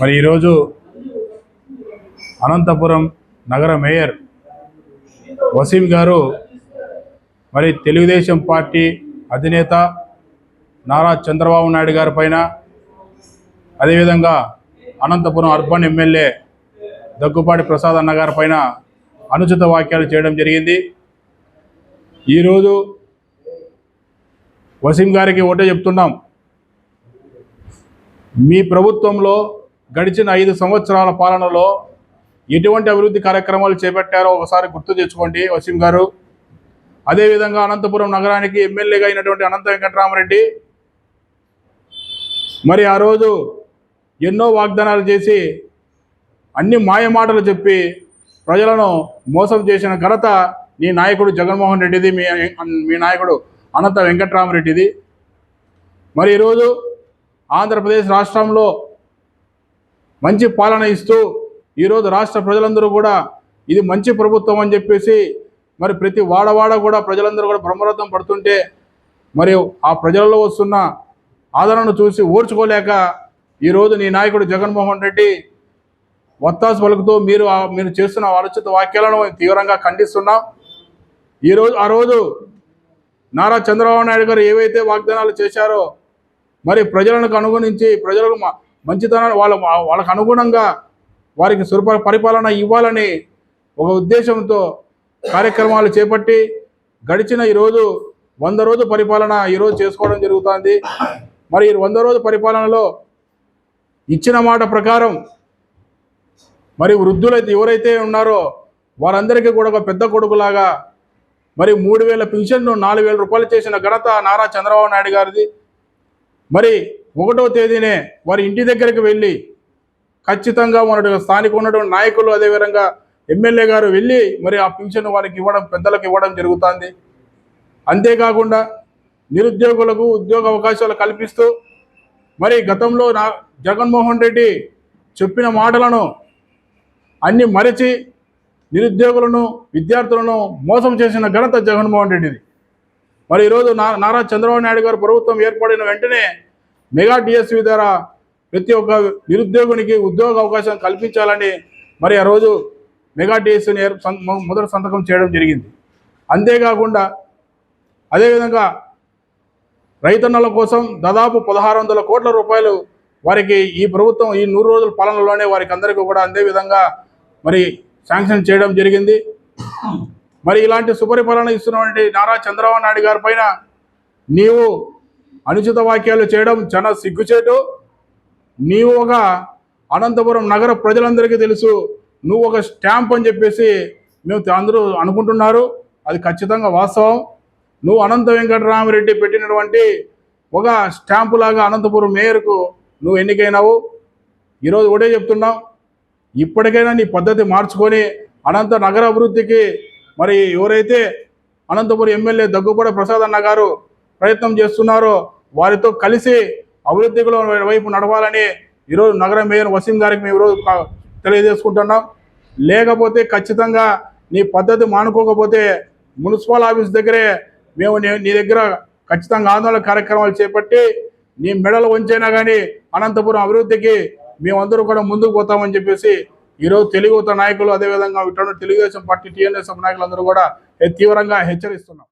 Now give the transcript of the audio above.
మరి ఈరోజు అనంతపురం నగర మేయర్ వసీం గారు మరి తెలుగుదేశం పార్టీ అధినేత నారా చంద్రబాబు నాయుడు గారి పైన అదేవిధంగా అనంతపురం అర్బన్ ఎమ్మెల్యే దగ్గుపాటి ప్రసాద్ అన్న గారి పైన అనుచిత వ్యాఖ్యలు చేయడం జరిగింది. ఈరోజు వసీం గారికి ఒకటే చెప్తున్నాం. మీ ప్రభుత్వంలో గడిచిన ఐదు సంవత్సరాల పాలనలో ఎటువంటి అభివృద్ధి కార్యక్రమాలు చేపట్టారో ఒకసారి గుర్తు తెచ్చుకోండి వసీం గారు. అదేవిధంగా అనంతపురం నగరానికి ఎమ్మెల్యేగా అయినటువంటి అనంత వెంకటరామరెడ్డి మరి ఆ రోజు ఎన్నో వాగ్దానాలు చేసి అన్ని మాయమాటలు చెప్పి ప్రజలను మోసం చేసిన ఘనత నీ నాయకుడు జగన్మోహన్ రెడ్డిది మీ మీ నాయకుడు అనంత వెంకట్రామరెడ్డిది. మరి ఈరోజు ఆంధ్రప్రదేశ్ రాష్ట్రంలో మంచి పాలన ఇస్తూ ఈరోజు రాష్ట్ర ప్రజలందరూ కూడా ఇది మంచి ప్రభుత్వం అని చెప్పేసి మరి ప్రతి వాడవాడ కూడా ప్రజలందరూ కూడా బ్రహ్మరథం పడుతుంటే మరి ఆ ప్రజలలో వస్తున్న ఆదరణను చూసి ఓర్చుకోలేక ఈరోజు నీ నాయకుడు జగన్మోహన్ రెడ్డి వత్తాసు పలుకుతూ మీరు మీరు చేస్తున్న అనుచిత వాక్యాలను తీవ్రంగా ఖండిస్తున్నాం. ఈరోజు ఆ రోజు నారా చంద్రబాబు నాయుడు గారు ఏవైతే వాగ్దానాలు చేశారో మరి ప్రజలకు అనుగుణించి ప్రజలకు మా మంచితనాన్ని వాళ్ళ వాళ్ళకు అనుగుణంగా వారికి సురప పరిపాలన ఇవ్వాలని ఒక ఉద్దేశంతో కార్యక్రమాలు చేపట్టి గడిచిన ఈరోజు వంద రోజు పరిపాలన ఈరోజు చేసుకోవడం జరుగుతుంది. మరి ఈ వంద రోజు పరిపాలనలో ఇచ్చిన మాట ప్రకారం మరి వృద్ధులైతే ఎవరైతే ఉన్నారో వారందరికీ కూడా ఒక పెద్ద కొడుకులాగా మరి మూడు వేల పింఛన్ను నాలుగు వేల రూపాయలు చేసిన ఘనత నారా చంద్రబాబు నాయుడు గారిది. మరి ఒకటో తేదీనే వారి ఇంటి దగ్గరికి వెళ్ళి ఖచ్చితంగా మన స్థానిక ఉన్నటువంటి నాయకులు అదేవిధంగా ఎమ్మెల్యే గారు వెళ్ళి మరి ఆ పింఛన్ వారికి ఇవ్వడం పెద్దలకు ఇవ్వడం జరుగుతుంది. అంతేకాకుండా నిరుద్యోగులకు ఉద్యోగ అవకాశాలు కల్పిస్తూ మరి గతంలో నా జగన్మోహన్ రెడ్డి చెప్పిన మాటలను అన్ని మరచి నిరుద్యోగులను విద్యార్థులను మోసం చేసిన ఘనత జగన్మోహన్ రెడ్డిది. మరి ఈరోజు నా నారా చంద్రబాబు నాయుడు గారు ప్రభుత్వం ఏర్పడిన వెంటనే మెగా డిఎస్వి ద్వారా ప్రతి ఒక్క నిరుద్యోగునికి ఉద్యోగ అవకాశం కల్పించాలని మరి ఆ రోజు మెగా డిఎస్సిని మొదటి సంతకం చేయడం జరిగింది. అంతేకాకుండా అదేవిధంగా రైతన్నల కోసం దాదాపు పదహారు వందల కోట్ల రూపాయలు వారికి ఈ ప్రభుత్వం ఈ నూరు రోజుల పాలనలోనే వారికి అందరికీ కూడా అందే విధంగా మరి శాంక్షన్ చేయడం జరిగింది. మరి ఇలాంటి సుపరిపాలన ఇస్తున్నటువంటి నారా చంద్రబాబు నాయుడు గారి పైన నీవు అనుచిత వాక్యాలు చేయడం చాలా సిగ్గుచేటు. నీవు ఒక అనంతపురం నగర ప్రజలందరికీ తెలుసు నువ్వు ఒక స్టాంప్ అని చెప్పేసి మేము అందరూ అనుకుంటున్నారు. అది ఖచ్చితంగా వాస్తవం. నువ్వు అనంత వెంకటరామరెడ్డి పెట్టినటువంటి ఒక స్టాంపు లాగా అనంతపురం మేయర్కు నువ్వు ఎన్నికైనావు. ఈరోజు ఒకటే చెప్తున్నావు ఇప్పటికైనా నీ పద్ధతి మార్చుకొని అనంత నగర అభివృద్ధికి మరి ఎవరైతే అనంతపురం ఎమ్మెల్యే దగ్గుపడ ప్రసాద్ అన్న గారు ప్రయత్నం చేస్తున్నారో వారితో కలిసి అభివృద్ధిలో వైపు నడవాలని ఈరోజు నగర మేయర్ వసీం గారికి మేము ఈరోజు తెలియజేసుకుంటున్నాం. లేకపోతే ఖచ్చితంగా నీ పద్ధతి మానుకోకపోతే మున్సిపల్ ఆఫీస్ దగ్గరే మేము నీ- దగ్గర ఖచ్చితంగా ఆందోళన కార్యక్రమాలు చేపట్టి నీ మెడలు వంచైనా కానీ అనంతపురం అభివృద్ధికి మేమందరూ కూడా ముందుకు పోతామని చెప్పేసి ఈరోజు తెలుగు నాయకులు అదేవిధంగా ఇటు తెలుగుదేశం పార్టీ టీఎన్ఎస్ఎం నాయకులందరూ కూడా తీవ్రంగా హెచ్చరిస్తున్నాం.